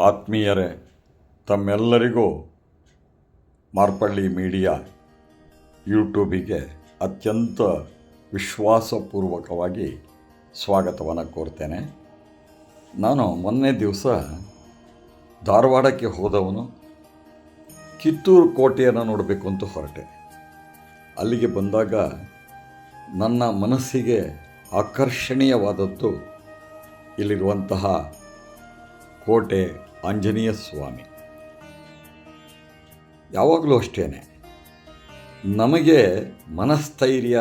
ಆತ್ಮೀಯರೇ, ತಮ್ಮೆಲ್ಲರಿಗೂ ಮಾರ್ಪಳ್ಳಿ ಮೀಡಿಯಾ ಯೂಟ್ಯೂಬಿಗೆ ಅತ್ಯಂತ ವಿಶ್ವಾಸಪೂರ್ವಕವಾಗಿ ಸ್ವಾಗತವನ್ನು ಕೋರ್ತೇನೆ. ನಾನು ಮೊನ್ನೆ ದಿವಸ ಧಾರವಾಡಕ್ಕೆ ಹೋದವನು ಕಿತ್ತೂರು ಕೋಟೆಯನ್ನು ನೋಡಬೇಕು ಅಂತ ಹೊರಟೆ. ಅಲ್ಲಿಗೆ ಬಂದಾಗ ನನ್ನ ಮನಸ್ಸಿಗೆ ಆಕರ್ಷಣೀಯವಾದದ್ದು ಇಲ್ಲಿರುವಂತಹ ಕೋಟೆ ಆಂಜನೇಯ ಸ್ವಾಮಿ. ಯಾವಾಗಲೂ ಅಷ್ಟೇ ನಮಗೆ ಮನಸ್ಥೈರ್ಯ,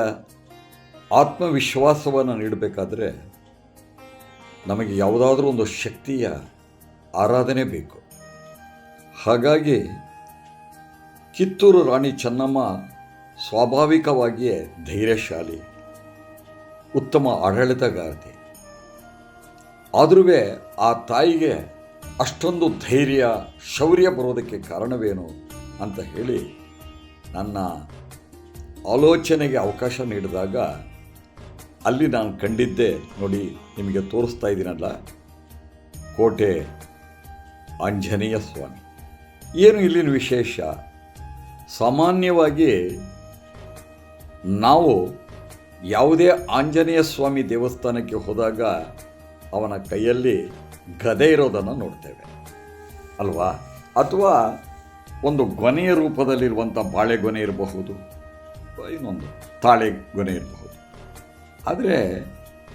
ಆತ್ಮವಿಶ್ವಾಸವನ್ನು ನೀಡಬೇಕಾದ್ರೆ ನಮಗೆ ಯಾವುದಾದ್ರೂ ಒಂದು ಶಕ್ತಿಯ ಆರಾಧನೆ ಬೇಕು. ಹಾಗಾಗಿ ಕಿತ್ತೂರು ರಾಣಿ ಚೆನ್ನಮ್ಮ ಸ್ವಾಭಾವಿಕವಾಗಿಯೇ ಧೈರ್ಯಶಾಲಿ, ಉತ್ತಮ ಆಡಳಿತಗಾರತಿ. ಆದರೂ ಆ ತಾಯಿಗೆ ಅಷ್ಟೊಂದು ಧೈರ್ಯ, ಶೌರ್ಯ ಬರೋದಕ್ಕೆ ಕಾರಣವೇನು ಅಂತ ಹೇಳಿ ನನ್ನ ಆಲೋಚನೆಗೆ ಅವಕಾಶ ನೀಡಿದಾಗ ಅಲ್ಲಿ ನಾನು ಕಂಡಿದ್ದೆ ನೋಡಿ ನಿಮಗೆ ತೋರಿಸ್ತಾ ಇದ್ದೀನಲ್ಲ, ಕೋಟೆ ಆಂಜನೇಯ ಸ್ವಾಮಿ. ಏನು ಇಲ್ಲಿನ ವಿಶೇಷ? ಸಾಮಾನ್ಯವಾಗಿ ನಾವು ಯಾವುದೇ ಆಂಜನೇಯ ಸ್ವಾಮಿ ದೇವಸ್ಥಾನಕ್ಕೆ ಹೋದಾಗ ಅವನ ಕೈಯಲ್ಲಿ ಗದೆ ಇರೋದನ್ನು ನೋಡ್ತೇವೆ. ಅಲ್ವಾ? ಅಥವಾ ಒಂದು ಗೊನೆಯ ರೂಪದಲ್ಲಿರುವಂಥ ಬಾಳೆಗೊನೆ ಇರಬಹುದು, ಇನ್ನೊಂದು ತಾಳೆ ಗೊನೆ ಇರಬಹುದು. ಆದರೆ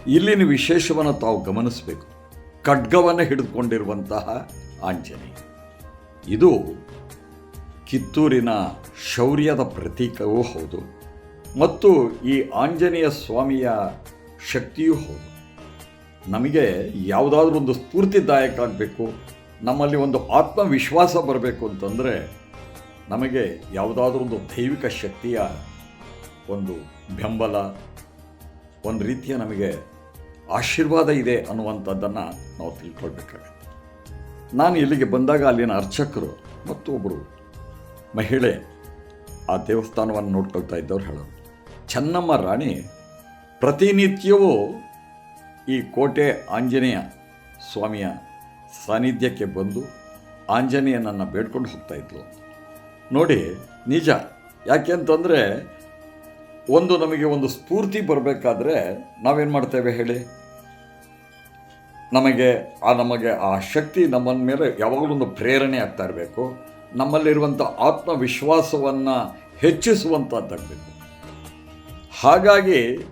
ಇಲ್ಲಿನ ವಿಶೇಷವನ್ನು ತಾವು ಗಮನಿಸಬೇಕು. ಖಡ್ಗವನ್ನು ಹಿಡಿದುಕೊಂಡಿರುವಂತಹ ಆಂಜನೇಯ. ಇದು ಕಿತ್ತೂರಿನ ಶೌರ್ಯದ ಪ್ರತೀಕವೂ ಹೌದು, ಮತ್ತು ಈ ಆಂಜನೇಯ ಸ್ವಾಮಿಯ ಶಕ್ತಿಯೂ ಹೌದು. ನಮಗೆ ಯಾವುದಾದ್ರೂ ಒಂದು ಸ್ಫೂರ್ತಿದಾಯಕ ಆಗಬೇಕು ನಮ್ಮಲ್ಲಿ ಒಂದು ಆತ್ಮವಿಶ್ವಾಸ ಬರಬೇಕು ಅಂತಂದರೆ ನಮಗೆ ಯಾವುದಾದ್ರೂ ಒಂದು ದೈವಿಕ ಶಕ್ತಿಯ ಒಂದು ಬೆಂಬಲ, ಒಂದು ರೀತಿಯ ನಮಗೆ ಆಶೀರ್ವಾದ ಇದೆ ಅನ್ನುವಂಥದ್ದನ್ನು ನಾವು ತಿಳ್ಕೊಳ್ಬೇಕಾಗತ್ತೆ. ನಾನು ಇಲ್ಲಿಗೆ ಬಂದಾಗ ಅಲ್ಲಿನ ಅರ್ಚಕರು ಮತ್ತು ಒಬ್ಬರು ಮಹಿಳೆ ಆ ದೇವಸ್ಥಾನವನ್ನು ನೋಡ್ಕೊಳ್ತಾ ಇದ್ದವ್ರು ಹೇಳೋರು. ಚೆನ್ನಮ್ಮ ರಾಣಿ ಪ್ರತಿನಿತ್ಯವೂ ಈ ಕೋಟೆ ಆಂಜನೇಯ ಸ್ವಾಮಿಯ ಸಾನ್ನಿಧ್ಯಕ್ಕೆ ಬಂದು ಆಂಜನೇಯನನ್ನು ಬೇಡ್ಕೊಂಡು ಹೋಗ್ತಾ ಇದ್ಲು. ನೋಡಿ, ನಿಜ. ಯಾಕೆ ಅಂತಂದರೆ, ಒಂದು ನಮಗೆ ಒಂದು ಸ್ಫೂರ್ತಿ ಬರಬೇಕಾದ್ರೆ ನಾವೇನು ಮಾಡ್ತೇವೆ ಹೇಳಿ? ನಮಗೆ, ಆ ನಮಗೆ ಆ ಶಕ್ತಿ ನಮ್ಮ ಮೇಲೆ ಯಾವಾಗಲೂ ಒಂದು ಪ್ರೇರಣೆ ಆಗ್ತಾ ಇರಬೇಕು. ನಮ್ಮಲ್ಲಿರುವಂಥ ಆತ್ಮವಿಶ್ವಾಸವನ್ನು ಹೆಚ್ಚಿಸುವಂಥದ್ದಾಗಬೇಕು ಹಾಗಾಗಿ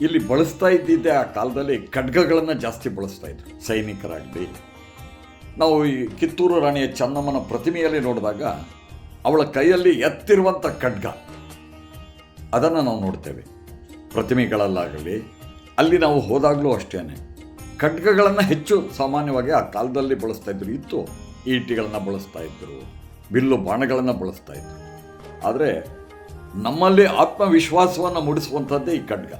ಇಲ್ಲಿ ಬಳಸ್ತಾ ಇದ್ದಿದ್ದೆ ಆ ಕಾಲದಲ್ಲಿ ಖಡ್ಗಗಳನ್ನು ಜಾಸ್ತಿ ಬಳಸ್ತಾ ಇದ್ರು. ಸೈನಿಕರಾಗಲಿ. ನಾವು ಈ ಕಿತ್ತೂರು ರಾಣಿಯ ಚೆನ್ನಮ್ಮನ ಪ್ರತಿಮೆಯಲ್ಲಿ ನೋಡಿದಾಗ ಅವಳ ಕೈಯಲ್ಲಿ ಎತ್ತಿರುವಂಥ ಖಡ್ಗ. ಅದನ್ನು ನಾವು ನೋಡ್ತೇವೆ. ಪ್ರತಿಮೆಗಳಲ್ಲಾಗಲಿ, ಅಲ್ಲಿ ನಾವು ಹೋದಾಗಲೂ ಅಷ್ಟೇ ಖಡ್ಗಗಳನ್ನು ಹೆಚ್ಚು ಸಾಮಾನ್ಯವಾಗಿ ಆ ಕಾಲದಲ್ಲಿ ಬಳಸ್ತಾ ಇದ್ರು. ಇತ್ತು. ಈಟಿಗಳನ್ನು ಬಳಸ್ತಾ ಇದ್ದರು ಬಿಲ್ಲು ಬಾಣಗಳನ್ನು ಬಳಸ್ತಾ ಇದ್ರು. ಆದರೆ ನಮ್ಮಲ್ಲಿ ಆತ್ಮವಿಶ್ವಾಸವನ್ನು ಮೂಡಿಸುವಂಥದ್ದೇ ಈ ಖಡ್ಗ.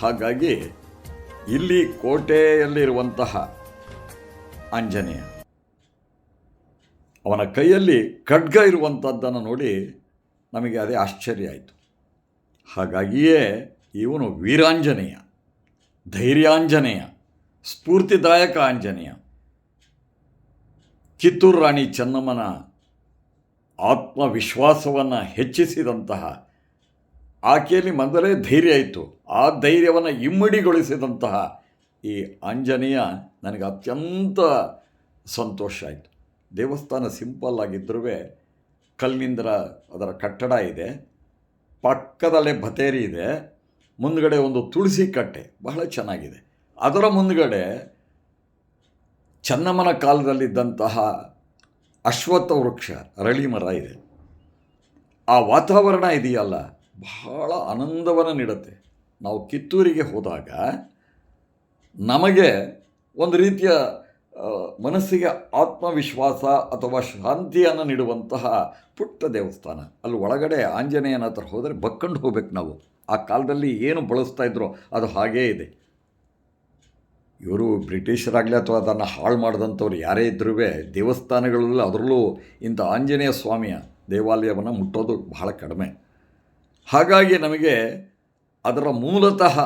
ಹಾಗಾಗಿ ಇಲ್ಲಿ ಕೋಟೆಯಲ್ಲಿರುವಂತಹ ಆಂಜನೇಯ, ಅವನ ಕೈಯಲ್ಲಿ ಖಡ್ಗ ಇರುವಂಥದ್ದನ್ನು ನೋಡಿ ನಮಗೆ ಅದೇ ಆಶ್ಚರ್ಯ ಆಯಿತು. ಹಾಗಾಗಿಯೇ ಇವನು ವೀರಾಂಜನೇಯ, ಧೈರ್ಯಾಂಜನೇಯ, ಸ್ಫೂರ್ತಿದಾಯಕ ಆಂಜನೇಯ. ಕಿತ್ತೂರು ರಾಣಿ ಚೆನ್ನಮ್ಮನ ಆತ್ಮವಿಶ್ವಾಸವನ್ನು ಹೆಚ್ಚಿಸಿದಂತಹ ಆಕೆಯಲ್ಲಿ ಮೊದಲೇ ಧೈರ್ಯ ಇತ್ತು. ಆ ಧೈರ್ಯವನ್ನು ಇಮ್ಮಡಿಗೊಳಿಸಿದಂತಹ ಈ ಆಂಜನೇಯ ನನಗೆ ಅತ್ಯಂತ ಸಂತೋಷ ಆಯಿತು. ದೇವಸ್ಥಾನ ಸಿಂಪಲ್ ಆಗಿದ್ದರೂ ಕಲ್ಲಿನಿಂದ ಅದರ ಕಟ್ಟಡ ಇದೆ, ಪಕ್ಕದಲ್ಲೇ ಬತೇರಿ ಇದೆ, ಮುಂದ್ಗಡೆ ಒಂದು ತುಳಸಿ ಕಟ್ಟೆ, ಬಹಳ ಚೆನ್ನಾಗಿದೆ. ಅದರ ಮುಂದ್ಗಡೆ ಚನ್ನಮ್ಮನ ಕಾಲದಲ್ಲಿದ್ದಂತಹ ಅಶ್ವತ್ಥ ವೃಕ್ಷ, ರಳಿ ಮರ ಇದೆ. ಆ ವಾತಾವರಣ ಇದೆಯಲ್ಲ ಬಹಳ ಆನಂದವನ್ನು ನೀಡುತ್ತೆ. ನಾವು ಕಿತ್ತೂರಿಗೆ ಹೋದಾಗ ನಮಗೆ ಒಂದು ರೀತಿಯ ಮನಸ್ಸಿಗೆ ಆತ್ಮವಿಶ್ವಾಸ ಅಥವಾ ಶಾಂತಿಯನ್ನು ನೀಡುವಂತಹ ಪುಟ್ಟ ದೇವಸ್ಥಾನ. ಅಲ್ಲಿ ಒಳಗಡೆ ಆಂಜನೇಯನ ಹತ್ರ ಹೋದರೆ ಬಕ್ಕೊಂಡು ಹೋಗ್ಬೇಕು ನಾವು. ಆ ಕಾಲದಲ್ಲಿ ಏನು ಬಳಸ್ತಾ ಇದ್ರೋ ಅದು ಹಾಗೇ ಇದೆ. ಇವರು ಬ್ರಿಟಿಷರಾಗಲಿ ಅಥವಾ ಅದನ್ನು ಹಾಳು ಮಾಡಿದಂಥವ್ರು ಯಾರೇ ಇದ್ರೂ ದೇವಸ್ಥಾನಗಳಲ್ಲಿ ಅದರಲ್ಲೂ ಇಂಥ ಆಂಜನೇಯ ಸ್ವಾಮಿಯ ದೇವಾಲಯವನ್ನು ಮುಟ್ಟೋದು ಬಹಳ ಕಡಿಮೆ. ಹಾಗಾಗಿ ನಮಗೆ ಅದರ ಮೂಲತಃ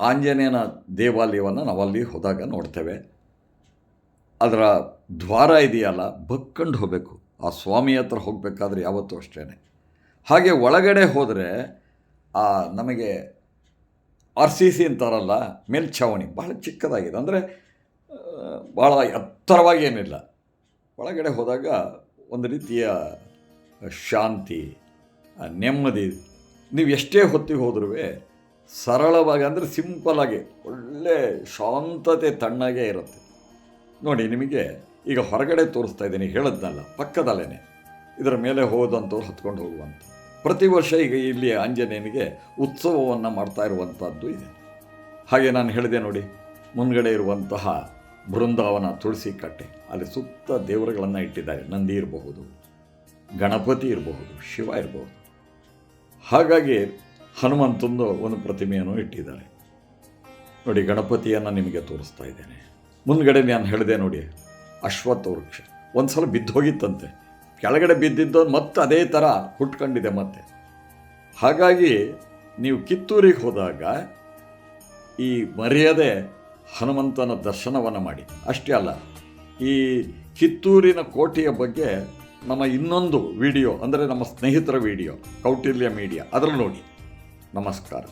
ಆಂಜನೇಯನ ದೇವಾಲಯವನ್ನು ನಾವಲ್ಲಿ ಹೋದಾಗ ನೋಡ್ತೇವೆ. ಅದರ ದ್ವಾರ ಇದೆಯಲ್ಲ, ಬಕ್ಕೊಂಡು ಹೋಗಬೇಕು. ಆ ಸ್ವಾಮಿ ಹತ್ರ ಹೋಗಬೇಕಾದ್ರೆ ಯಾವತ್ತೂ ಅಷ್ಟೇ ಹಾಗೆ ಒಳಗಡೆ ಹೋದರೆ, ಆ ನಮಗೆ ಆರ್ ಸಿ ಸಿ ಅಂತಾರಲ್ಲ, ಮೇಲ್ಛಾವಣಿ ಬಹಳ ಚಿಕ್ಕದಾಗಿದೆ. ಅಂದರೆ ಭಾಳ ಎತ್ತರವಾಗಿ ಏನಿಲ್ಲ. ಒಳಗಡೆ ಹೋದಾಗ ಒಂದು ರೀತಿಯ ಶಾಂತಿ ನೆಮ್ಮದಿ. ನೀವು ಎಷ್ಟೇ ಹೊತ್ತಿಗೆ ಹೋದ್ರೂ ಸರಳವಾಗಿ, ಅಂದರೆ ಸಿಂಪಲಾಗಿ ಒಳ್ಳೆ ಶಾಂತತೆ ತಣ್ಣಗೆ ಇರುತ್ತೆ. ನೋಡಿ, ನಿಮಗೆ ಈಗ ಹೊರಗಡೆ ತೋರಿಸ್ತಾ ಇದ್ದೀನಿ, ಹೇಳದ್ನಲ್ಲ ಪಕ್ಕದಲ್ಲೇ ಇದರ ಮೇಲೆ ಹೋದಂಥವ್ರು ಹತ್ಕೊಂಡು ಹೋಗುವಂಥ ಪ್ರತಿ ವರ್ಷ ಈಗ ಇಲ್ಲಿ ಆಂಜನೇಯನಿಗೆ ಉತ್ಸವವನ್ನು ಮಾಡ್ತಾ ಇರುವಂಥದ್ದು ಇದೆ. ಹಾಗೆ ನಾನು ಹೇಳಿದೆ ನೋಡಿ, ಮುಂದ್ಗಡೆ ಇರುವಂತಹ ಬೃಂದಾವನ ತುಳಸಿ ಕಟ್ಟೆ, ಅಲ್ಲಿ ಸುತ್ತ ದೇವರುಗಳನ್ನು ಇಟ್ಟಿದ್ದಾರೆ. ನಂದಿ ಇರಬಹುದು, ಗಣಪತಿ ಇರಬಹುದು, ಶಿವ ಇರಬಹುದು. ಹಾಗಾಗಿ ಹನುಮಂತಂದು ಒಂದು ಪ್ರತಿಮೆಯನ್ನು ಇಟ್ಟಿದ್ದಾರೆ. ನೋಡಿ, ಗಣಪತಿಯನ್ನು ನಿಮಗೆ ತೋರಿಸ್ತಾ ಇದ್ದೇನೆ. ಮುಂದ್ಗಡೆ ನಾನು ಹೇಳಿದೆ ನೋಡಿ, ಅಶ್ವತ್ಥ ವೃಕ್ಷ. ಒಂದು ಸಲ ಬಿದ್ದೋಗಿತ್ತಂತೆ ಕೆಳಗಡೆ ಬಿದ್ದಿದ್ದು ಮತ್ತೆ ಅದೇ ಥರ ಹುಟ್ಕೊಂಡಿದೆ ಮತ್ತೆ. ಹಾಗಾಗಿ ನೀವು ಕಿತ್ತೂರಿಗೆ ಹೋದಾಗ ಈ ಮರ್ಯಾದೆ ಹನುಮಂತನ ದರ್ಶನವನ್ನು ಮಾಡಿ. ಅಷ್ಟೇ ಅಲ್ಲ, ಈ ಕಿತ್ತೂರಿನ ಕೋಟೆಯ ಬಗ್ಗೆ ನಮ್ಮ ಇನ್ನೊಂದು ವಿಡಿಯೋ ಅಂದರೆ ನಮ್ಮ ಸ್ನೇಹಿತರ ವಿಡಿಯೋ ಕೌಟಿಲ್ಯ ಮೀಡಿಯಾ ಅದರಲ್ಲಿ ನೋಡಿ. ನಮಸ್ಕಾರ.